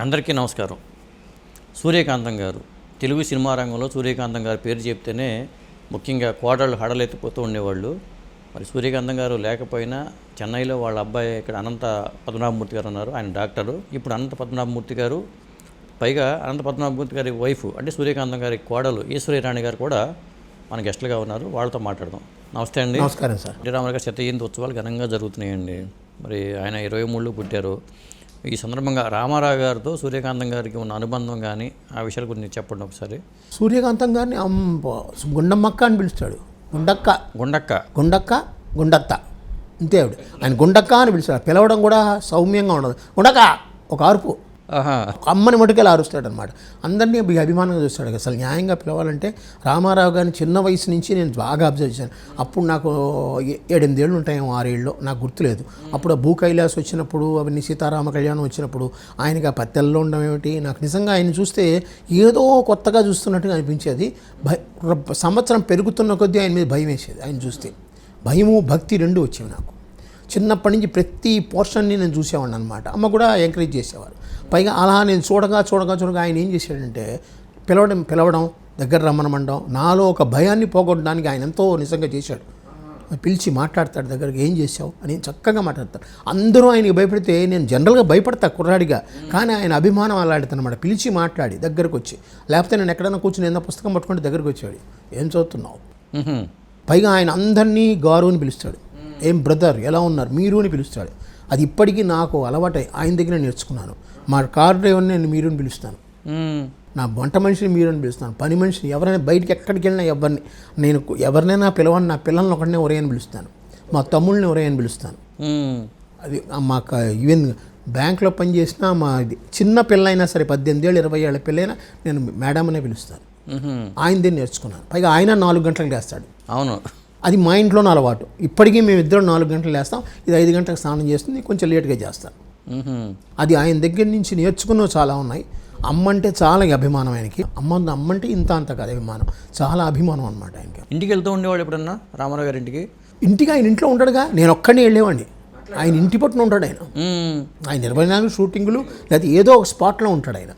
అందరికీ నమస్కారం. సూర్యకాంతం గారు తెలుగు సినిమా రంగంలో సూర్యకాంతం గారి పేరు చెప్తేనే ముఖ్యంగా కోడళ్ళు హడలెత్తిపోతూ ఉండేవాళ్ళు. మరి సూర్యకాంతం గారు లేకపోయినా చెన్నైలో వాళ్ళ అబ్బాయి ఇక్కడ అనంత పద్మనాభమూర్తి గారు ఉన్నారు. ఆయన డాక్టరు. ఇప్పుడు అనంత పద్మనాభమూర్తి గారు పైగా అనంత పద్మనాభమూర్తి గారి వైఫ్ అంటే సూర్యకాంతం గారి కోడలు ఈశ్వరీరాణి గారు కూడా మన గెస్టులుగా ఉన్నారు. వాళ్ళతో మాట్లాడదాం. నమస్తే అండి. నమస్కారం సార్. ఎన్టీ రామారావు గారి శత జయంతి ఉత్సవాలు ఘనంగా జరుగుతున్నాయండి. మరి ఆయన ఇరవై మూడులో పుట్టారు. ఈ సందర్భంగా రామారావు గారితో సూర్యకాంతం గారికి ఉన్న అనుబంధం కానీ ఆ విషయాల గురించి చెప్పండి ఒకసారి. సూర్యకాంతం గారిని గుండమ్మక్క అని పిలుస్తాడు. గుండక్క. గుండక్క. గుండక్క గుండత్త. అంతే ఆవిడ. ఆయన గుండక్క అని పిలుస్తాడు పిలవడం కూడా సౌమ్యంగా ఉండదు. గుండక్క ఒక అరుపు. అమ్మని మటుకెళ్ళి అరుస్తాడు అనమాట అందరినీ అభిమానంగా చూస్తాడు అసలు న్యాయంగా పిలవాలంటే రామారావు గారిని చిన్న వయసు నుంచి నేను బాగా అబ్జర్వ్ చేశాను. అప్పుడు నాకు ఏడెనిమిదేళ్ళు ఉంటాయేమో ఆరేళ్ళు నాకు గుర్తులేదు. అప్పుడు భూ కైలాస్ వచ్చినప్పుడు అవన్నీ సీతారామ కళ్యాణం వచ్చినప్పుడు ఆయనకి ఆ పత్తెల్లో ఉండడం ఏమిటి? నాకు నిజంగా ఆయన చూస్తే ఏదో కొత్తగా చూస్తున్నట్టుగా అనిపించేది. భయ సంవత్సరం పెరుగుతున్న కొద్దీ ఆయన మీద భయం వేసేది ఆయన చూస్తే. భయము భక్తి రెండు వచ్చేవి నాకు. చిన్నప్పటి నుంచి ప్రతి పోర్షన్ని నేను చూసేవాడిని అనమాట అమ్మ కూడా ఎంకరేజ్ చేసేవారు. పైగా అలా నేను చూడగా చూడగా చూడగా ఆయన ఏం చేశాడంటే పిలవడం పిలవడం దగ్గర రమ్మనమండం నాలో ఒక భయాన్ని పోగొట్టడానికి ఆయన ఎంతో నిజంగా చేశాడు. పిలిచి మాట్లాడతాడు దగ్గరికి ఏం చేసావు అని చక్కగా మాట్లాడతాడు. అందరూ ఆయనకి భయపడితే నేను జనరల్గా భయపడతా కుర్రాడిగా. కానీ ఆయన అభిమానం అలాంటిదన్నమాట. పిలిచి మాట్లాడి దగ్గరకు వచ్చి లేకపోతే నేను ఎక్కడైనా కూర్చుని ఏదైనా పుస్తకం పట్టుకుంటే దగ్గరకు వచ్చాడు ఏం చదువుతున్నావు. పైగా ఆయన అందరినీ గారు అని పిలుస్తాడు. ఏం బ్రదర్ ఎలా ఉన్నారు? మీరు అని పిలుస్తాడు. అది ఇప్పటికీ నాకు అలవాటై ఆయన దగ్గర నేర్చుకున్నాను. మా కార్ డ్రైవర్ని నేను మీరు అని పిలుస్తాను. నా వంట మనిషిని మీరు అని పిలుస్తాను. పని మనిషిని ఎవరైనా బయటికి ఎక్కడికి వెళ్ళినా ఎవరిని నేను ఎవరినైనా పిలవని నా పిల్లల్ని ఒకరినే ఒరే అని పిలుస్తాను. మా తమ్ముళ్ళని ఒరే అని పిలుస్తాను. అది మాకు ఈవెన్ బ్యాంక్లో పనిచేసిన మా ఇది చిన్న పిల్లైనా సరే పద్దెనిమిది ఏళ్ళు ఇరవై ఏళ్ళ పిల్లైనా నేను మేడం అనే పిలుస్తాను. ఆయన దీన్ని నేర్చుకున్నాను. పైగా ఆయన నాలుగు గంటలకు లేస్తాడు. అవును. అది మా ఇంట్లోనే అలవాటు. ఇప్పటికీ మేము ఇద్దరు నాలుగు గంటలు లేస్తాం. ఇది ఐదు గంటలకు స్నానం చేస్తుంది. కొంచెం లేట్గా చేస్తాను. అది ఆయన దగ్గర నుంచి నేర్చుకున్నవి చాలా ఉన్నాయి. అమ్మ అంటే చాలా అభిమానం ఆయనకి. అమ్మ అమ్మ అంటే ఇంత అంత కాదు అభిమానం. చాలా అభిమానం అనమాట ఆయనకి. ఇంటికి వెళ్తూ ఉండేవాడు ఎప్పుడన్నా? రామారావు గారి ఇంటికి? ఇంటికి ఆయన ఇంట్లో ఉంటాడుగా నేను ఒక్కడినే వెళ్ళేవాడిని. ఆయన ఇంటి పట్టున ఉంటాడు ఆయన. ఆయన ఇరవై నాలుగు షూటింగులు లేదా ఏదో ఒక స్పాట్లో ఉంటాడు ఆయన.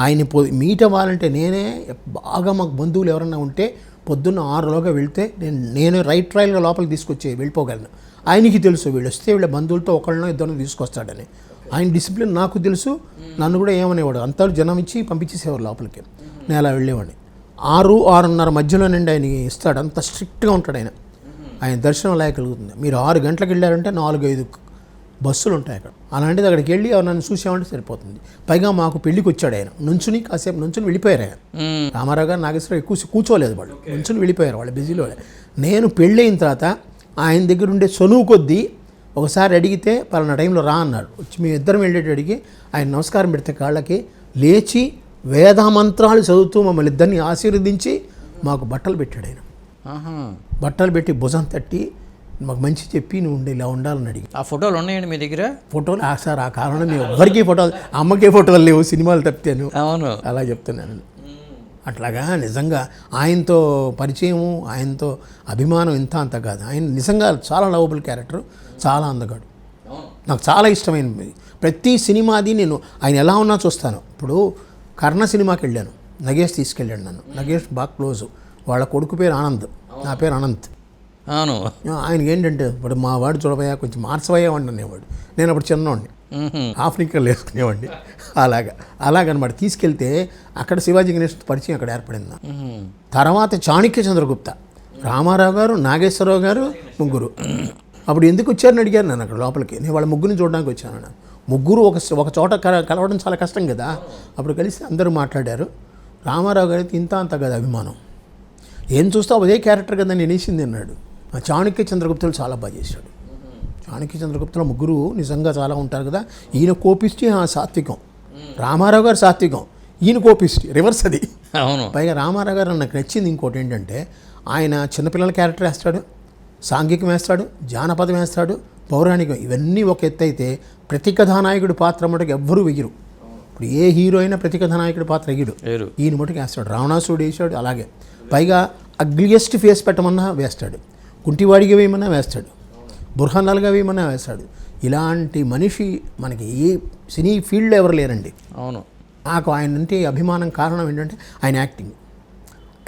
ఆయన మీట్ అవ్వాలంటే నేనే బాగా మాకు బంధువులు ఎవరైనా ఉంటే పొద్దున్న ఆరులోగా వెళ్తే నేను నేను రైట్ ట్రయల్గా లోపలికి తీసుకొచ్చి వెళ్ళిపోగలను. ఆయనకి తెలుసు వీళ్ళు వస్తే వీళ్ళ బంధువులతో ఒకళ్ళనో ఇద్దరిని తీసుకొస్తాడని. ఆయన డిసిప్లిన్ నాకు తెలుసు నన్ను కూడా ఏమనేవాడు? అంతా జనం ఇచ్చి పంపించేసేవారు లోపలికి. నేను అలా వెళ్ళేవాడిని. ఆరు ఆరున్నర మధ్యలో నుండి ఆయన ఇస్తాడు. అంత స్ట్రిక్ట్గా ఉంటాడు ఆయన. ఆయన దర్శనం అలా కలుగుతుంది మీరు ఆరు గంటలకు వెళ్ళారంటే నాలుగు ఐదు బస్సులు ఉంటాయి అక్కడ. అలాంటిది అక్కడికి వెళ్ళి నన్ను చూసామంటే సరిపోతుంది. పైగా మాకు పెళ్ళికి వచ్చాడు ఆయన. నుంచుని కాసేపు నుంచుని వెళ్ళిపోయారు ఆయన. రామారావు గారు నాగేశ్వరరావు ఎక్కువ కూర్చోలేదు వాళ్ళు. నుంచుని వెళ్ళిపోయారు వాళ్ళు బిజీలో నేను పెళ్ళైన తర్వాత ఆయన దగ్గర ఉండే చనువు కొద్దీ ఒకసారి అడిగితే పలానా టైంలో రా అన్నాడు. వచ్చి మేము ఇద్దరం వెళ్ళేటడికి ఆయన నమస్కారం పెడితే కాళ్ళకి లేచి వేదామంత్రాలు చదువుతూ మమ్మల్ని ఇద్దరిని ఆశీర్వదించి మాకు బట్టలు పెట్టాడు ఆయన. బట్టలు పెట్టి భుజం తట్టి మాకు మంచి చెప్పి నువ్వు ఉండి ఇలా ఉండాలని అడిగి. ఆ ఫోటోలు ఉన్నాయండి మీ దగ్గర? ఫోటోలు ఆ సార్ ఆ కాలంలో మేము ఎవరికి ఫోటోలు అమ్మకే ఫోటోలు లేవు సినిమాలు తప్పాను. అవును. అలా చెప్తున్నాను. అట్లాగా నిజంగా ఆయనతో పరిచయము ఆయనతో అభిమానం ఇంత అంత కాదు. ఆయన నిజంగా చాలా లవబుల్ క్యారెక్టర్ చాలా అందగాడు. నాకు చాలా ఇష్టమైనది ప్రతి సినిమాది నేను ఆయన ఎలా ఉన్నా చూస్తాను. ఇప్పుడు కర్ణ సినిమాకి వెళ్ళాను. నగేష్ తీసుకెళ్ళాడు నన్ను. నగేష్ బాగా క్లోజు వాళ్ళ కొడుకు పేరు ఆనంద్. నా పేరు అనంత్. అవును. ఆయనకి ఏంటంటే ఇప్పుడు మా వాడు చూడబోయా కొంచెం మార్చబోయా వాడిని అనేవాడు నేను అప్పుడు చిన్నవాడిని నిక్కర్లు వేసుకునేవాడిని అలాగా అలాగనమాట. తీసుకెళ్తే అక్కడ శివాజీ గణేష్ పరిచయం అక్కడ ఏర్పడింది. తర్వాత చాణక్య చంద్రగుప్త రామారావు గారు నాగేశ్వరరావు గారు ముగ్గురు. అప్పుడు ఎందుకు వచ్చారని అడిగారు నన్ను అక్కడ లోపలికి. నేను వాళ్ళ ముగ్గురిని చూడడానికి వచ్చాను ముగ్గురు ఒక ఒక చోట కల- కలవడం చాలా కష్టం కదా. అప్పుడు కలిసి అందరూ మాట్లాడారు. రామారావు గారికి ఇంత అంత కదా అభిమానం. ఏం చూస్తావు? అదే క్యారెక్టర్ కదా నేను వేసింది అన్నాడు. చాణక్య చంద్రగుప్తులు చాలా బాగా చేశాడు. చాణక్య చంద్రగుప్తుల ముగ్గురు నిజంగా చాలా ఉంటారు కదా. ఈయన కోపిష్టి ఆ సాత్వికం. రామారావు గారు సాత్వికం. ఈయన కోపిష్టి రివర్స్ అది. అవును. పైగా రామారావు గారు నాకు నచ్చింది ఇంకోటి ఏంటంటే ఆయన చిన్నపిల్లల క్యారెక్టర్ వేస్తాడు సాంఘికం వేస్తాడు జానపదం వేస్తాడు పౌరాణికం ఇవన్నీ ఒక ఎత్తు అయితే ప్రతి కథానాయకుడి పాత్ర మటుకు ఎవ్వరూ వెయ్యరు. ఇప్పుడు ఏ హీరో అయినా ప్రతి కథానాయకుడి పాత్ర ఎయ్యడు లేరు ఈయన మటుకు వేస్తాడు. రావణాసుడు వేసాడు అలాగే. పైగా అగ్లియెస్ట్ ఫేస్ పెట్టమన్నా వేస్తాడు. కుంటివాడిగా వేయమన్నా వేస్తాడు. బుర్హాన్ అల్గా వేయమన్నా వేశాడు ఇలాంటి మనిషి మనకి ఏ సినీ ఫీల్డ్లో ఎవరు లేరండి. అవును. నాకు ఆయన అంటే అభిమానం కారణం ఏంటంటే ఆయన యాక్టింగ్.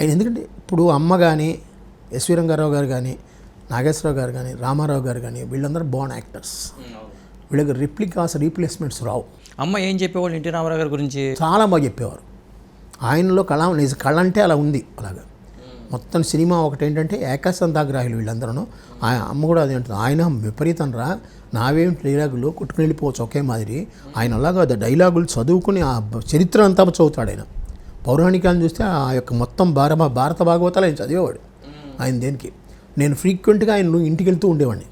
ఆయన ఎందుకంటే ఇప్పుడు అమ్మ కానీ ఎస్వి రంగారావు గారు కానీ నాగేశ్వరరావు గారు కానీ రామారావు గారు కానీ వీళ్ళందరూ బాన్ యాక్టర్స్ వీళ్ళకి రిప్లికాస్ రీప్లేస్మెంట్స్ రావు. అమ్మ ఏం చెప్పేవాళ్ళు? ఎన్టీ రామారావు గారి గురించి? చాలా బాగా చెప్పేవారు. ఆయనలో కళ నిజ కళ అంటే అలా ఉంది అలాగా. మొత్తం సినిమా ఒకటి ఏంటంటే ఏకాసంతాగ్రాహులు వీళ్ళందరూ ఆ అమ్మ కూడా అది అంటుంది ఆయన విపరీతం రా. నావేం డైలాగులు కొట్టుకుని వెళ్ళిపోవచ్చు ఒకే మాదిరి. ఆయన అలాగా డైలాగులు చదువుకుని ఆ చరిత్ర అంతా చదువుతాడు ఆయన. పౌరాణికాలను చూస్తే ఆ యొక్క మొత్తం భార భారత భాగవతాలు ఆయన చదివేవాడు. ఆయన దేనికి? నేను ఫ్రీక్వెంట్గా ఆయన ఇంటికి వెళ్తూ ఉండేవాడిని.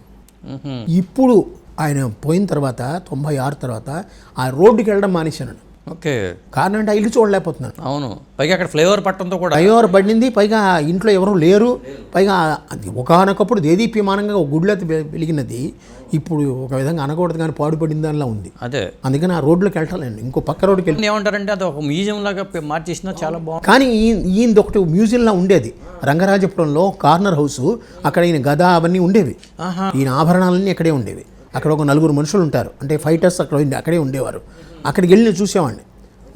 ఇప్పుడు ఆయన పోయిన తర్వాత తొంభై ఆరు తర్వాత ఆ రోడ్డుకి వెళ్ళడం మానేశాను ఓకే. కారణం అంటే ఆ ఇల్లు చూడలేకపోతున్నాను. అవును. పైగా అక్కడ ఫ్లేవర్ పట్టడంతో కూడా. ఫ్లైఓవర్ పడింది పైగా ఇంట్లో ఎవరు లేరు. పైగా అది ఒకనొకప్పుడు దేదీప్యమానంగా ఒక గుడిలో వెలిగినది. ఇప్పుడు ఒక విధంగా అనకూడదు కానీ పాడుపడిన దానిలా ఉంది. అదే. అందుకని ఆ రోడ్లోకి వెళ్ళాలండి ఇంకో పక్క రోడ్డుకి వెళ్ళి ఏమంటారంటే అది ఒక మ్యూజియం లాగా మార్చేసినా చాలా బాగుంది కానీ ఈ- ఈయనది ఒకటి మ్యూజియంలా ఉండేది. రంగరాజపురంలో కార్నర్ హౌస్ అక్కడ ఈయన గద అవన్నీ ఉండేవి. ఈయన ఆభరణాలన్నీ అక్కడే ఉండేవి. అక్కడ ఒక నలుగురు మనుషులు ఉంటారు. అంటే ఫైటర్స్ అక్కడ ఉండి- అక్కడే ఉండేవారు. అక్కడికి వెళ్ళి చూసేవాడిని.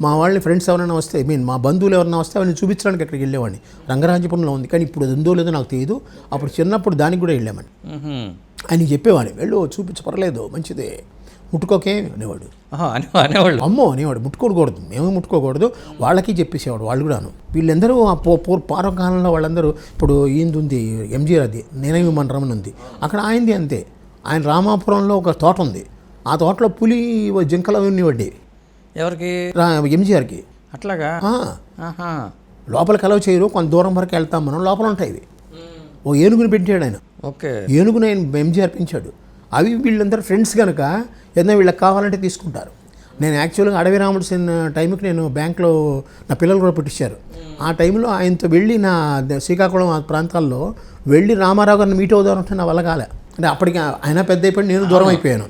మా వాళ్ళని ఫ్రెండ్స్ ఎవరైనా వస్తే ఐ మీన్ మా బంధువులు ఎవరైనా వస్తే అవన్నీ చూపించడానికి అక్కడికి వెళ్ళేవాడిని. రంగరాజపురంలో ఉంది. కానీ ఇప్పుడు అది ఉందో లేదో నాకు తెలియదు అప్పుడు చిన్నప్పుడు దానికి కూడా వెళ్ళామని. ఆయన చెప్పేవాడిని వెళ్ళు చూపించ పర్లేదు మంచిదే. ముట్టుకోకే అనేవాడు. ఆహా, అనే అనేవాళ్ళు. అమ్మో అనేవాడు. ముట్టుకోకూడదు. మేము ముట్టుకోకూడదు. వాళ్ళకి చెప్పేసేవాడు వాళ్ళు కూడాను. వీళ్ళందరూ ఆ పూ పూర్వకాలంలో వాళ్ళందరూ ఇప్పుడు ఈయనది ఉంది ఎంజీఆర్ అది నేనేమి మన రమణ ఉంది. అక్కడ ఆయనది అంతే. ఆయన రామాపురంలో ఒక తోట ఉంది. ఆ తోటలో పులి జింకలు పడ్డేవి ఎవరికి? ఎంజీఆర్కి. అట్లాగా? లోపలికి అలవ్ చేయరు కొంత దూరం వరకు వెళ్తాం మనం లోపల ఉంటాయి ఇవి. ఓ ఏనుగుని పెట్టాడు ఆయన. ఓకే. ఏనుగుని ఆయన ఎంజీఆర్ పెంచాడు. అవి వీళ్ళందరూ ఫ్రెండ్స్ కనుక ఏదైనా వీళ్ళకి కావాలంటే తీసుకుంటారు. నేను యాక్చువల్గా అడవి రాముడు సిన్ టైంకి నేను బ్యాంక్లో నా పిల్లలు కూడా పెట్టించారు. ఆ టైంలో ఆయనతో వెళ్ళి నా శ్రీకాకుళం ఆ ప్రాంతాల్లో వెళ్ళి రామారావు గారిని మీట్ అవుదామంటే నా వల్ల కాలే. అంటే అప్పటికి ఆయన పెద్ద అయిపోయి నేను దూరం అయిపోయాను.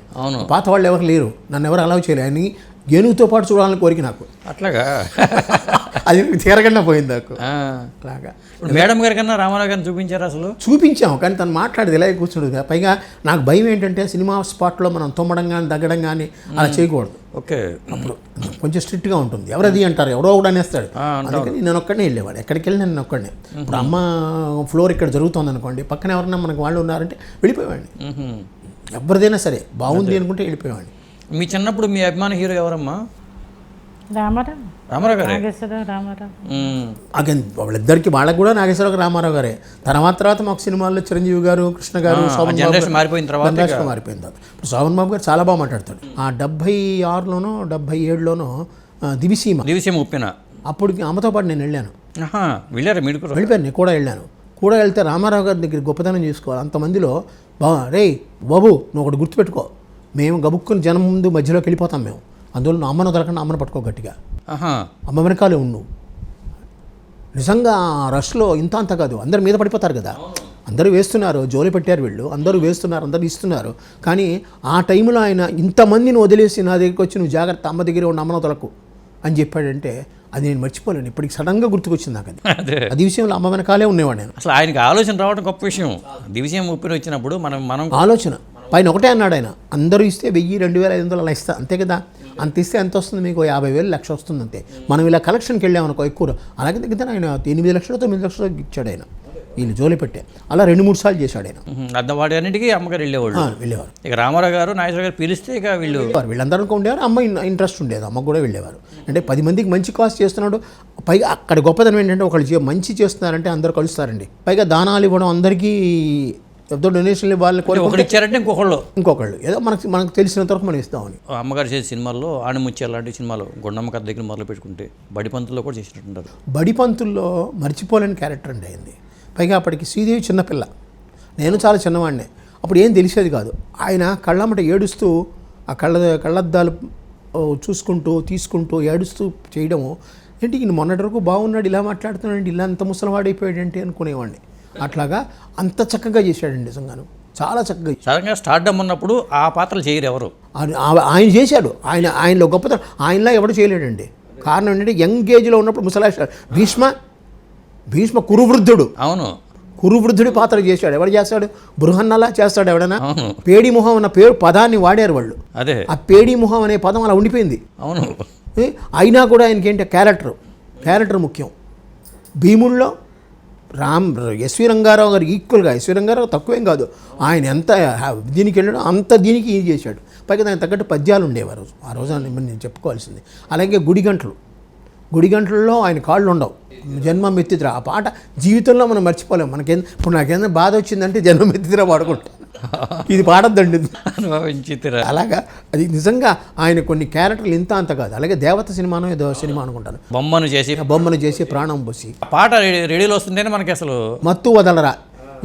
పాత వాళ్ళు ఎవరు లేరు. నన్ను ఎవరు అలౌ చేయలేరు ఆయన ఏనుగుతో పాటు చూడాలని కోరిక నాకు. అట్లాగా? అది తీరకుండా పోయింది నాకు. అలాగా మేడం గారి కన్నా రామారావు గారిని చూపించారు అసలు? చూపించాం కానీ తను మాట్లాడేది ఇలాగే కూర్చుండదు పైగా నాకు భయం ఏంటంటే సినిమా స్పాట్లో మనం తొమ్మడం కానీ దగ్గడం కానీ అలా చేయకూడదు. ఓకే. అప్పుడు కొంచెం స్ట్రిక్ట్గా ఉంటుంది. ఎవరది అంటారు? ఎవరో ఒకడు అనేస్తాడు. అందుకని నేను ఒక్కడనే వెళ్ళేవాడు ఎక్కడికి వెళ్ళి నేను ఒక్కడనే. ఇప్పుడు అమ్మ ఫ్లోర్ ఇక్కడ జరుగుతుంది అనుకోండి పక్కన ఎవరన్నా మనకు వాళ్ళు ఉన్నారంటే వెళ్ళిపోయేవాడిని. ఎవరిదైనా సరే బాగుంది అనుకుంటే వెళ్ళిపోయేవాడిని. మీ చిన్నప్పుడు మీ అభిమాన హీరో ఎవరమ్మా? రామారావు. రామారావు గారే? నాగేశ్వరరావు రామారావు. మ్మ్. అగన్ వాళ్ళిద్దరికి వాళ్ళకి కూడా నాగేశ్వరరావు రామారావు గారే. తర్వాత తర్వాత మాకు సినిమాల్లో చిరంజీవి గారు కృష్ణ గారు శోభన్ బాబు జనరేషన్ గారు- మారిపోయిన తర్వాత జనరేషన్ మారిపోయింది తర్వాత. ఇప్పుడు శోభన్ బాబు గారు చాలా బాగా మాట్లాడతాడు. ఆ డెబ్బై ఆరులోనో డెబ్బై ఏడులోనో దివిసీమ. దివిసీమ ఉప్పిన అప్పటికి అమ్మతో పాటు నేను వెళ్ళాను. వెళ్ళారా మీరు కూడా? వెళ్ళిపోయాను నేను కూడా వెళ్ళాను. కూడా వెళ్తే రామారావు గారి దగ్గర గొప్పతనం చేసుకోవాలి. అంతమందిలో బా రే బాబు నువ్వు ఒకటి గుర్తుపెట్టుకో. మేము గబుక్కుని జనం ముందు మధ్యలోకి వెళ్ళిపోతాం మేము. అందులో నా అమ్మను వదలకుండా అమ్మను పట్టుకో గట్టిగా. అమ్మ వెనకాలే ఉండు. నిజంగా రష్లో ఇంత అంత కాదు. అందరు మీద పడిపోతారు కదా. అందరూ వేస్తున్నారు జోలి పెట్టారు వీళ్ళు. అందరూ వేస్తున్నారు అందరూ ఇస్తున్నారు. కానీ ఆ టైంలో ఆయన ఇంతమందిని వదిలేసి నా దగ్గరికి వచ్చి నువ్వు జాగ్రత్త అమ్మ దగ్గర ఉన్న అమ్మను వదలకు అని చెప్పాడంటే అది నేను మర్చిపోలేను. ఇప్పటికి సడన్గా గుర్తుకొచ్చింది నాకు అది. అదే. విషయంలో అమ్మ వెనకాలే ఉండేవాడు నేను. అసలు ఆయనకి ఆలోచన రావడం గొప్ప విషయం. దివిసీమ ఉప్పిన వచ్చినప్పుడు మనం మనం ఆలోచన. పైన ఒకటే అన్నాడు ఆయన అందరూ ఇస్తే వెయ్యి రెండు వేల ఐదు వందలు అలా ఇస్తా అంతే కదా? అంత ఇస్తే ఎంత వస్తుంది మీకు? యాభై వేలు లక్ష వస్తుంది అంతే. మనం ఇలా కలెక్షన్కి వెళ్ళామనుకో ఎక్కువ అలాగే తగ్గితే ఆయన ఎనిమిది లక్షలు తొమ్మిది లక్షలు ఇచ్చాడు ఆయన. వీళ్ళు జోలి పెట్టే అలా రెండు మూడు సార్లు చేశాడు ఆయన. మ్మ్. అర్థం వాటి అన్నిటికీ అమ్మగారు వెళ్ళేవాళ్ళు. వెళ్ళేవారు. ఇక రామారావు గారు నాగేశ్వర గారు పిలిస్తే ఇక వీళ్ళు. వీళ్ళందరూ అనుకో ఉండేవారు అమ్మ ఇంట్రెస్ట్ ఉండేది అమ్మ కూడా వెళ్ళేవారు. అంటే పది మందికి మంచి కాస్ట్ చేస్తున్నాడు పైగా అక్కడ గొప్పతనం ఏంటంటే ఒకళ్ళు మంచి చేస్తున్నారంటే అందరూ కలుస్తారండి. పైగా దానాలు ఇవ్వడం అందరికీ ఎంతో డొనేషన్లు వాళ్ళు కోరి ఒకటి ఇచ్చారంటే ఇంకొకళ్ళు. ఇంకొకళ్ళు. ఏదో మనకు మనకు తెలిసినంత వరకు మనం ఇస్తామని. అమ్మగారు చేసే సినిమాల్లో ఆణిముత్యాలు లాంటి సినిమాలు గుండమ్మ కథ దగ్గర మొదలు పెట్టుకుంటే బడిపంతుల్లో కూడా చేసినట్టుంటారు. బడిపంతుల్లో మర్చిపోలేని క్యారెక్టర్ అండి అయింది. పైగా అప్పటికి శ్రీదేవి చిన్నపిల్ల. నేను చాలా చిన్నవాడినే. అప్పుడు ఏం తెలిసేది కాదు. ఆయన కళ్ళమ్మట ఏడుస్తూ ఆ కళ్ళ కళ్ళద్దాలు చూసుకుంటూ తీసుకుంటూ ఏడుస్తూ చేయడము ఏంటి ఈయన మొన్నటి వరకు బాగున్నాడు ఇలా మాట్లాడుతున్నాడు ఇలా అంత ముసలివాడైపోయాడు ఏంటి అనుకునేవాడిని. అట్లాగా అంత చక్కగా చేశాడండి నిజంగాను. చాలా చక్కగా సడన్గా స్టార్డమ్ ఉన్నప్పుడు ఆ పాత్రలు చేయరు ఎవరు. ఆయన చేశాడు. ఆయన ఆయనలో గొప్పతనం. ఆయనలా ఎవడు చేయలేడండి. కారణం ఏంటంటే యంగ్ ఏజ్లో ఉన్నప్పుడు ముసలాష భీష్మ భీష్మ కురువృద్ధుడు. అవును. కురువృద్ధుడి పాత్ర చేశాడు. ఎవరు చేస్తాడు? బృహన్నలా చేస్తాడు ఎవడైనా అవును. పేడి మొహం అన్న పేరు పదాన్ని వాడారు వాళ్ళు. అదే. ఆ పేడి మొహం అనే పదం అలా ఉండిపోయింది. అవును? అయినా కూడా ఆయనకి ఏంటి? క్యారెక్టర్. క్యారెక్టర్ ముఖ్యం. భీముల్లో రామ్ ఎస్వి రంగారావు గారికి ఈక్వల్గా ఎస్వి రంగారావు తక్కువేం కాదు. ఆయన ఎంత దీనికి వెళ్ళాడో అంత దీనికి ఇది చేశాడు. పైగా దానికి తగ్గట్టు పద్యాలు ఉండేవి ఆ రోజు. ఆ రోజు నేను చెప్పుకోవాల్సింది. అలాగే గుడి గంటలు గుడి గంటల్లో ఆయన కాళ్ళు ఉండవు. జన్మ ఎత్తిదిరా. ఆ పాట జీవితంలో మనం మర్చిపోలేము మనకేం ఇప్పుడు నాకేదైనా బాధ వచ్చిందంటే జన్మ ఎత్తిదిరా పాడుకుంటాం. ఇది పాడద్దండి. అనుభవించితిరా. అలాగా అది నిజంగా ఆయన కొన్ని క్యారెక్టర్లు ఇంత అంత కాదు. అలాగే దేవత సినిమానో ఏదో సినిమా అనుకుంటాను. బొమ్మను చేసి. బొమ్మను చేసి ప్రాణం పోసి. పాట రెడీ- రెడీలో వస్తుంటేనే మనకి అసలు మత్తు వదలరా.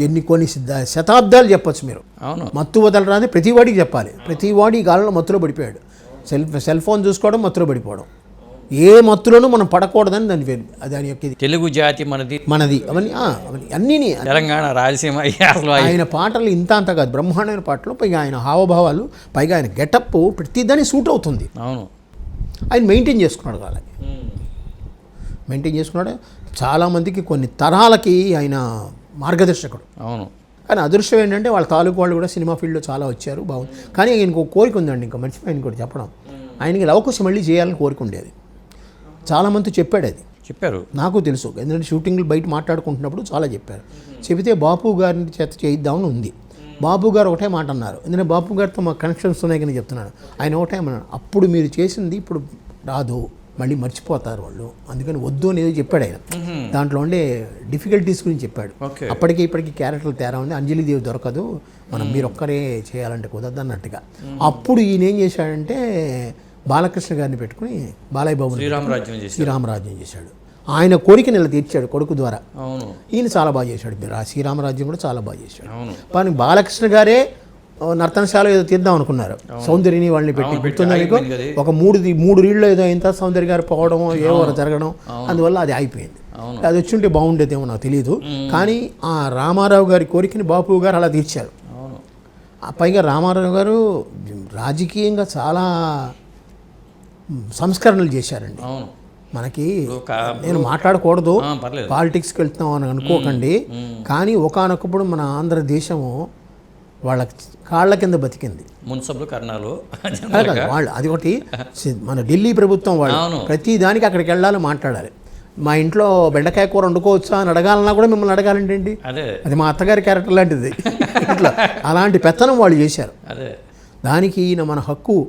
ఎన్ని కొన్ని సిద్ధ- శతాబ్దాలు చెప్పొచ్చు మీరు. అవును. మత్తు వదలరా అని ప్రతి వాడికి చెప్పాలి. ప్రతి వాడి ఈ కాలంలో మత్తులో పడిపోయాడు. సెల్ సెల్ ఫోన్ చూసుకోవడం మత్తులో పడిపోవడం. ఏ మత్తులోనూ మనం పడకూడదని దాని పేరు దాని యొక్క ఇది. తెలుగు జాతి మనది. మనది. అవన్నీ అవన్నీ అన్నీని తెలంగాణ రాయలసీమ అసలు ఆయన పాటలు ఇంత అంత కాదు. బ్రహ్మాండమైన పాటలు పైగా ఆయన హావభావాలు పైగా ఆయన గెటప్ ప్రతిదాని సూట్ అవుతుంది. అవును. ఆయన మెయింటైన్ చేసుకున్నాడు అలాగే మెయింటైన్ చేసుకున్నాడు. చాలామందికి కొన్ని తరాలకి ఆయన మార్గదర్శకుడు. అవును. కానీ అదృష్టం ఏంటంటే వాళ్ళ తాలూకు వాళ్ళు కూడా సినిమా ఫీల్డ్లో చాలా వచ్చారు బాగుంది. కానీ ఆయనకు కోరిక ఉందండి ఇంకా మర్చిపోయాను కూడా చెప్పడం. ఆయనకి లవకుశ మళ్ళీ చేయాలని కోరిక ఉండేది. చాలామంది చెప్పాడు అది. చెప్పారు. నాకు తెలుసు. ఎందుకంటే షూటింగ్లు బయట మాట్లాడుకుంటున్నప్పుడు చాలా చెప్పారు. చెబితే బాపు గారిని చేత చేయిద్దామని ఉంది. బాపు గారు ఒకటే మాట అన్నారు. ఎందుకంటే బాపు గారితో మా కనెక్షన్స్ ఉన్నాయి కానీ చెప్తున్నాను ఆయన ఒకటే అన్నాడు. అప్పుడు మీరు చేసింది ఇప్పుడు రాదు. మళ్ళీ మర్చిపోతారు వాళ్ళు. అందుకని వద్దు అనేది చెప్పాడు ఆయన. దాంట్లో ఉండే డిఫికల్టీస్ గురించి చెప్పాడు. అప్పటికి ఇప్పటికి క్యారెక్టర్లు తేడా ఉంది. అంజలిదేవి దొరకదు. మనం మీరు ఒక్కరే చేయాలంటే కుదరదు అన్నట్టుగా. అప్పుడు ఈయన ఏం చేశాడంటే బాలకృష్ణ గారిని పెట్టుకుని బాలయ్య బాబు శ్రీరామరాజ్యం చేశాడు. ఆయన కోరిక నెల తీర్చాడు కొడుకు ద్వారా. అవును. ఈయన చాలా బాగా చేశాడు. శ్రీరామరాజ్యం కూడా చాలా బాగా చేశాడు. కానీ బాలకృష్ణ గారే నర్తనశాల ఏదో తీద్దాం అనుకున్నారు. సౌందర్యని వాళ్ళని పెట్టి గుర్తుందా. ఒక మూడు మూడు రీళ్ళు ఏదో ఇంత సౌందర్య గారు పోవడం ఏవో జరగడం అందువల్ల అది అయిపోయింది. అది వచ్చి ఉంటే బాగుండేదేమో నాకు తెలియదు కానీ ఆ రామారావు గారి కోరికని బాపు గారు అలా తీర్చారు. పైగా రామారావు గారు రాజకీయంగా చాలా సంస్కరణలు చేశారండి. అవును. మనకి నేను మాట్లాడకూడదు. పాలిటిక్స్కి వెళ్తున్నాం అని అనుకోకండి. కానీ ఒకానొకప్పుడు మన ఆంధ్రదేశము వాళ్ళ కాళ్ళ కింద బతికింది. మున్సబ్లు కర్ణాలు. వాళ్ళు అది ఒకటి మన ఢిల్లీ ప్రభుత్వం వాళ్ళు. ప్రతి దానికి అక్కడికి వెళ్ళాలి మాట్లాడాలి. మా ఇంట్లో బెండకాయ కూర వండుకోవచ్చా అని అడగాలన్నా కూడా మిమ్మల్ని అడగాలంటే ఏంటి? అదే. మా అత్తగారి క్యారెక్టర్ లాంటిది. ఇట్లా అలాంటి పెత్తనం వాళ్ళు చేశారు. దానికి ఈయన మన హక్కు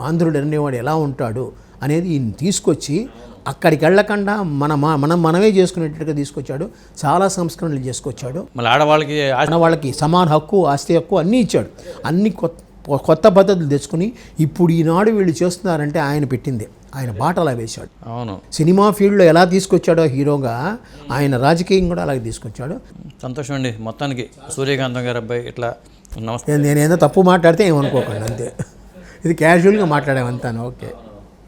ఆంధ్రుడు అనేవాడు ఎలా ఉంటాడు అనేది ఈయన తీసుకొచ్చి అక్కడికి వెళ్ళకుండా మన మనం మనమే చేసుకునేటట్టుగా తీసుకొచ్చాడు. చాలా సంస్కరణలు చేసుకొచ్చాడు. మళ్ళీ ఆడవాళ్ళకి ఆ- మన వాళ్ళకి సమాన హక్కు ఆస్తి హక్కు అన్నీ ఇచ్చాడు. అన్ని కొత్త కొత్త పద్ధతులు తెచ్చుకుని ఇప్పుడు ఈనాడు వీళ్ళు చేస్తున్నారంటే ఆయన పెట్టింది. ఆయన బాట అలా వేశాడు. అవును. సినిమా ఫీల్డ్లో ఎలా తీసుకొచ్చాడో హీరోగా ఆయన రాజకీయం కూడా అలాగే తీసుకొచ్చాడు. సంతోషం అండి. మొత్తానికి సూర్యకాంతం గారు అబ్బాయి ఇట్లా నమస్తే. నేను- నేనేదో తప్పు మాట్లాడితే ఏమనుకోకండి అంతే. ఇది క్యాజువల్గా మాట్లాడామంతాను. ఓకే.